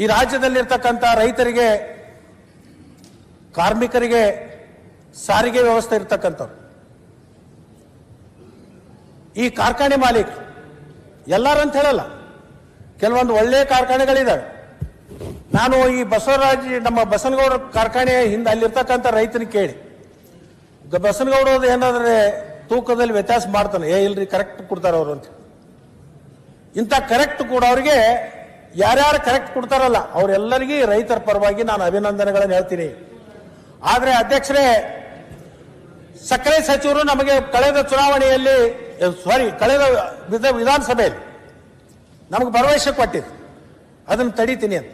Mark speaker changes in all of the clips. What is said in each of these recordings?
Speaker 1: ಈ ರಾಜ್ಯದಲ್ಲಿರ್ತಕ್ಕಂಥ ರೈತರಿಗೆ, ಕಾರ್ಮಿಕರಿಗೆ ಸಾರಿಗೆ ವ್ಯವಸ್ಥೆ ಇರ್ತಕ್ಕಂಥವ್ರು. ಈ ಕಾರ್ಖಾನೆ ಮಾಲೀಕ ಎಲ್ಲರೂ ಅಂತ ಹೇಳಲ್ಲ, ಕೆಲವೊಂದು ಒಳ್ಳೆಯ ಕಾರ್ಖಾನೆಗಳಿದ್ದಾವೆ. ನಾನು ಈ ಬಸವರಾಜ್, ನಮ್ಮ ಬಸನಗೌಡ ಕಾರ್ಖಾನೆ ಹಿಂದೆ ಅಲ್ಲಿರ್ತಕ್ಕಂಥ ರೈತನ ಕೇಳಿ. ಬಸನಗೌಡ ಏನಾದ್ರೆ ತೂಕದಲ್ಲಿ ವ್ಯತ್ಯಾಸ ಮಾಡ್ತಾನೆ. ಏ, ಇಲ್ರಿ ಕರೆಕ್ಟ್ ಕೊಡ್ತಾರೆ ಅವರು ಅಂತ. ಇಂಥ ಕರೆಕ್ಟ್ ಕೊಡೋರಿಗೆ ಯಾರ್ಯಾರು ಕರೆಕ್ಟ್ ಕೊಡ್ತಾರಲ್ಲ, ಅವರೆಲ್ಲರಿಗೂ ರೈತರ ಪರವಾಗಿ ನಾನು ಅಭಿನಂದನೆಗಳನ್ನು ಹೇಳ್ತೀನಿ. ಆದರೆ ಅಧ್ಯಕ್ಷರೇ, ಸಕ್ಕರೆ ಸಚಿವರು ನಮಗೆ ಕಳೆದ ಚುನಾವಣೆಯಲ್ಲಿ ಸಾರಿ ಕಳೆದ ವಿಧ- ವಿಧಾನಸಭೆಯಲ್ಲಿ ನಮಗೆ ಭರವಸೆ ಕೊಟ್ಟಿದ್ದು ಅದನ್ನು ತಡಿತೀನಿ ಅಂತ.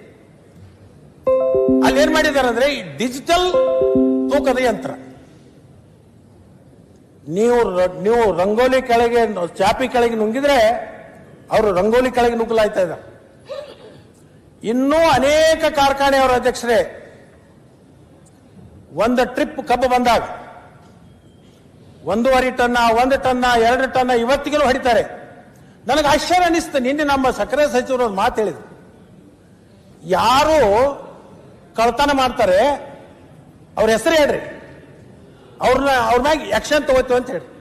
Speaker 1: ಅಲ್ಲಿ ಏನ್ ಮಾಡಿದ್ದಾರೆ ಅಂದ್ರೆ, ಈ ಡಿಜಿಟಲ್ ತೂಕದ ಯಂತ್ರ. ನೀವು ನೀವು ರಂಗೋಲಿ ಕೆಳಗೆ, ಚಾಪಿ ಕೆಳಗೆ ನುಂಗಿದ್ರೆ, ಅವರು ರಂಗೋಲಿ ಕೆಳಗೆ ನುಗ್ಗಲಾಯ್ತಾ ಇದ್ದಾರೆ. ಇನ್ನೂ ಅನೇಕ ಕಾರ್ಖಾನೆಯವರ ಅಧ್ಯಕ್ಷರೇ, ಒಂದು ಟ್ರಿಪ್ ಕಬ್ಬು ಬಂದಾಗ, ಒಂದೂವರೆ ಟನ್ನ, ಒಂದು ಟನ್ನ, ಎರಡು ಟನ್ನ ಇವತ್ತಿಗೂ ಹೊಡಿತಾರೆ. ನನಗೆ ಆಶ್ಚರ್ಯ ಅನಿಸ್ತು ನಿನ್ನೆ ನಮ್ಮ ಸಕ್ಕರೆ ಸಚಿವರು ಒಂದು ಮಾತು ಹೇಳಿದ್ರು. ಯಾರು ಕಳ್ತನ ಮಾಡ್ತಾರೆ, ಅವ್ರ ಹೆಸರು ಹೇಳ್ರಿ. ಅವ್ರನ್ನ, ಅವ್ರ ಮ್ಯಾಗ ಯಕ್ಷನ್ ತಗೋತೀವಿ ಅಂತ ಹೇಳಿ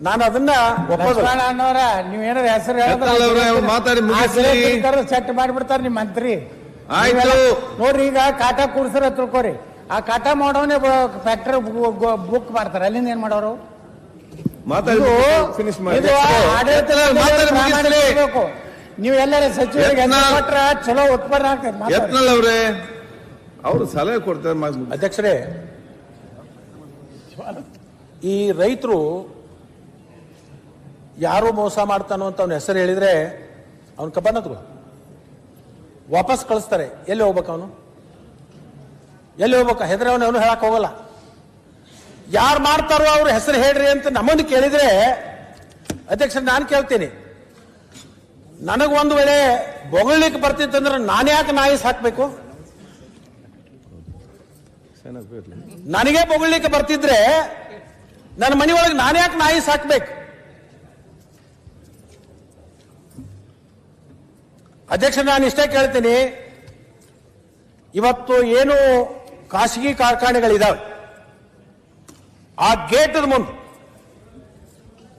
Speaker 1: ನಾನು ಅದನ್ನ
Speaker 2: ಲಕ್ಷ್ಮಣ ಅಣ್ಣವ್ರ ನೀವ್ ಏನಾರ ಹೆಸರು
Speaker 3: ಹೇಳಿದ್ರೆ ಅವ್ರೆ, ಮಾತಾಡಿ ಮುಗಿಸ್ಲಿ.
Speaker 2: ಸೆಟ್ ಮಾಡಿಬಿಡ್ತಾರ ನಿಮ್ ಮಂತ್ರಿ
Speaker 3: ಆಯ್ತು.
Speaker 2: ನೀವೆಲ್ಲ ನೋಡ್ರಿ ಈಗ ಕಾಟ ಕೂಡ್ಸರ ತಿಳ್ಕೊರಿ ಆ ಕಾಟ ಮಾಡೋನೇ ಫ್ಯಾಕ್ಟರಿ ಬುಕ್ ಮಾಡ್ತಾರೆ ಅಲ್ಲಿಂದ ಏನ್ ಮಾಡೋರು
Speaker 3: ಮಾತಾಡಿ
Speaker 2: ಇದು
Speaker 3: ಫಿನಿಶ್ ಮಾಡಿ
Speaker 2: ಇದು ಆಡಳಿತ
Speaker 3: ಮಾತಾಡಿ ಮುಗಿಸ್ಲಿ.
Speaker 2: ಇರ್ಬೇಕು. ನೀವು ಎಲ್ಲರ ಸಚಿವರಿಗೆ ಹೆಸರು
Speaker 3: ಯತ್ನಾಳ್.
Speaker 2: ಕೊಟ್ರ ಚಲೋ ಉತ್ಪನ್ನ ಆಗ್ತದೆ ಮಾತಾಡಿ.
Speaker 3: ಅವ್ರೆ ಅವರು ಸಲಹೆ ಕೊಡ್ತಾರೆ.
Speaker 1: ಅಧ್ಯಕ್ಷರೇ ಈ ರೈತರು ಯಾರು ಮೋಸ ಮಾಡ್ತಾನೋ ಅಂತ ಅವನ ಹೆಸರು ಹೇಳಿದ್ರೆ ಅವನ ಕಬ್ಬನ ತಗೋ ವಾಪಸ್ ಕಳಿಸ್ತಾರೆ. ಎಲ್ಲಿ ಹೋಗ್ಬೇಕು ಅವನು? ಎಲ್ಲಿ ಹೋಗ್ಬೇಕು? ಹೆದರಿ ಅವನು ಅವನು ಹೇಳಕ್ ಹೋಗಲ್ಲ. ಯಾರು ಮಾಡ್ತಾರೋ ಅವ್ರ ಹೆಸರು ಹೇಳ್ರಿ ಅಂತ ನಮ್ಮನ್ನು ಕೇಳಿದ್ರೆ, ಅಧ್ಯಕ್ಷ, ನಾನು ಕೇಳ್ತೀನಿ. ನನಗೆ ಒಂದು ವೇಳೆ ಬೊಗಳ್ಲಿಕ್ಕೆ ಬರ್ತಿತ್ತಂದ್ರೆ ನಾನು ಯಾಕೆ ನಾಯಿ ಸಾಕ್ಬೇಕು? ನನಗೆ ಬೊಗಳಿಕೆ ಬರ್ತಿದ್ರೆ ನನ್ನ ಮನೆಯೊಳಗೆ ನಾನು ಯಾಕೆ ನಾಯಿ ಸಾಕ್ಬೇಕು? ಅಧ್ಯಕ್ಷ, ನಾನು ಇಷ್ಟೇ ಕೇಳ್ತೀನಿ. ಇವತ್ತು ಏನು ಖಾಸಗಿ ಕಾರ್ಖಾನೆಗಳಿದಾವೆ. ಆ ಗೇಟದ ಮುಂದೆ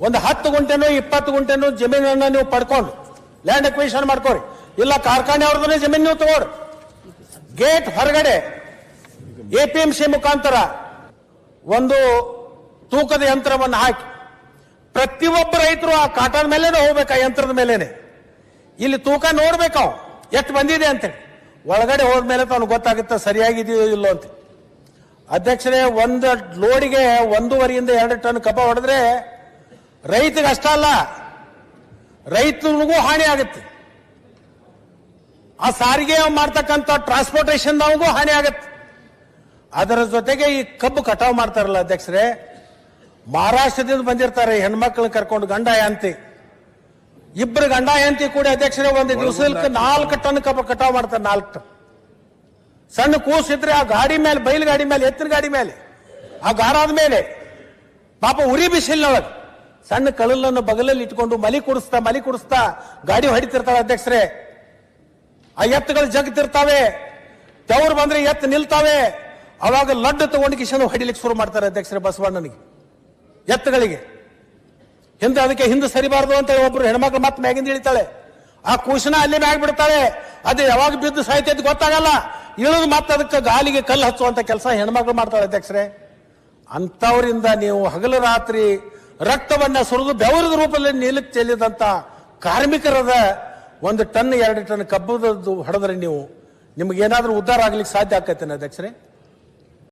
Speaker 1: ಒಂದು ಹತ್ತು ಗುಂಟೆನೋ ಇಪ್ಪತ್ತು ಗುಂಟೆನೋ ಜಮೀನನ್ನ ನೀವು ಪಡ್ಕೊಂಡು ಲ್ಯಾಂಡ್ ಅಕ್ವಿಷನ್ ಮಾಡ್ಕೊಳ್ಳಿ ಇಲ್ಲ ಕಾರ್ಖಾನೆ ಅವ್ರದನ್ನೇ ಜಮೀನು ನೀವು ಗೇಟ್ ಹೊರಗಡೆ ಎ ಪಿ ಎಂ ಸಿ ಮುಖಾಂತರ ಒಂದು ತೂಕದ ಯಂತ್ರವನ್ನು ಹಾಕಿ ಪ್ರತಿಯೊಬ್ಬ ರೈತರು ಆ ಕಾಟನ್ ಮೇಲೇನೆ ಹೋಗ್ಬೇಕು, ಆ ಯಂತ್ರದ ಮೇಲೇನೆ. ಇಲ್ಲಿ ತೂಕ ನೋಡ್ಬೇಕು ಅವ್ ಎಷ್ಟು ಬಂದಿದೆ ಅಂತೇಳಿ ಒಳಗಡೆ ಹೋದ್ಮೇಲೆ ಅವ್ನಿಗೆ ಗೊತ್ತಾಗುತ್ತೆ ಸರಿಯಾಗಿದೆಯೋ ಇಲ್ಲೋ ಅಂತ ಅಧ್ಯಕ್ಷರೇ, ಒಂದು ಲೋಡಿಗೆ ಒಂದೂವರೆಯಿಂದ ಎರಡು ಟನ್ ಕಬ್ಬ ಹೊಡೆದ್ರೆ ರೈತಗೆ ಅಷ್ಟ ಅಲ್ಲ, ರೈತನಿಗೂ ಹಾನಿ ಆಗುತ್ತೆ. ಆ ಸಾರಿಗೆ ಮಾಡ್ತಕ್ಕಂಥ ಟ್ರಾನ್ಸ್ಪೋರ್ಟೇಷನ್ದವಗೂ ಹಾನಿ ಆಗುತ್ತೆ. ಅದರ ಜೊತೆಗೆ ಈ ಕಬ್ಬು ಕಟಾವು ಮಾಡ್ತಾರಲ್ಲ ಅಧ್ಯಕ್ಷರೇ, ಮಹಾರಾಷ್ಟ್ರದಿಂದ ಬಂದಿರ್ತಾರೆ ಹೆಣ್ಮಕ್ಳನ್ನ ಕರ್ಕೊಂಡು ಗಂಡ ಯಾಂತಿ ಇಬ್ಬರು ಗಂಡ ಹೆಂಡತಿ ಕೂಡ ಅಧ್ಯಕ್ಷರೇ ಒಂದು ದಿವಸಕ್ಕೆ ನಾಲ್ಕು ಟನ್ ಕಬ್ಬು ಕಟಾವ್ ಮಾಡ್ತಾರೆ ನಾಲ್ಕು. ಟನ್ ಸಣ್ಣ ಕೂಸಿದ್ರೆ ಆ ಗಾಡಿ ಮೇಲೆ ಬೈಲ್ ಗಾಡಿ ಮೇಲೆ ಎತ್ತಿನ ಗಾಡಿ ಮೇಲೆ ಆ ಗಾರಾದ ಮೇಲೆ ಪಾಪ ಉರಿ ಬಿಸಿಲಿನೊಳಗೆ ಸಣ್ಣ ಕಳಲನ್ನು ಬಗಲಲ್ಲಿ ಇಟ್ಕೊಂಡು ಮಲಿ ಕುಡಿಸ್ತಾ ಮಲಿ ಕುಡಿಸ್ತಾ ಗಾಡಿ ಹೊಡಿತಿರ್ತಾಳೆ ಅಧ್ಯಕ್ಷರೇ. ಆ ಎತ್ತುಗಳು ಜಗ್ತಿರ್ತಾವೆ. ತೆವ್ರು ಬಂದ್ರೆ ಎತ್ತು ನಿಲ್ತಾವೆ. ಅವಾಗ ಲಡ್ಡು ತಗೊಂಡು ಕಿಶನ್ ಹೊಡಿಲಿಕ್ಕೆ ಶುರು ಮಾಡ್ತಾರೆ ಅಧ್ಯಕ್ಷರೇ ಬಸವಣ್ಣನಿಗೆ. ಎತ್ತುಗಳಿಗೆ. ಹಿಂದೆ ಅದಕ್ಕೆ ಹಿಂದೆ ಸರಿಬಾರದು ಅಂತ ಒಬ್ರು ಹೆಣ್ಮಕ್ಳು ಮತ್ತೆ ಮ್ಯಾಗಿಂದ ಇಳಿತಾಳೆ. ಆ ಕೂಸನ ಅಲ್ಲಿ ಮ್ಯಾಗ ಬಿಡ್ತಾಳೆ. ಅದು ಯಾವಾಗ ಬಿದ್ದು ಸಾಯ್ತೈತೆ ಗೊತ್ತಾಗಲ್ಲ. ಇಳಿದು ಮತ್ತೆ ಅದಕ್ಕೆ ಗಾಲಿಗೆ ಕಲ್ಲು ಹಚ್ಚುವಂತ ಕೆಲಸ ಹೆಣ್ಮಕ್ಳು ಮಾಡ್ತಾಳೆ ಅಧ್ಯಕ್ಷರೇ. ಅಂಥವರಿಂದ ನೀವು ಹಗಲು ರಾತ್ರಿ ರಕ್ತವನ್ನ ಸುರಿದು ಬೆವರದ ರೂಪದಲ್ಲಿ ನೀಲಕ್ಕೆ ಚೆಲ್ಲಿದಂತ ಕಾರ್ಮಿಕರದ ಒಂದು ಟನ್, ಎರಡು ಟನ್ ಕಬ್ಬದ ಹೊಡೆದ್ರೆ ನೀವು ನಿಮ್ಗೆ ಏನಾದ್ರೂ ಉದ್ಧಾರ ಆಗ್ಲಿಕ್ಕೆ ಸಾಧ್ಯ ಆಕೈತೇನೆ ಅಧ್ಯಕ್ಷರೇ?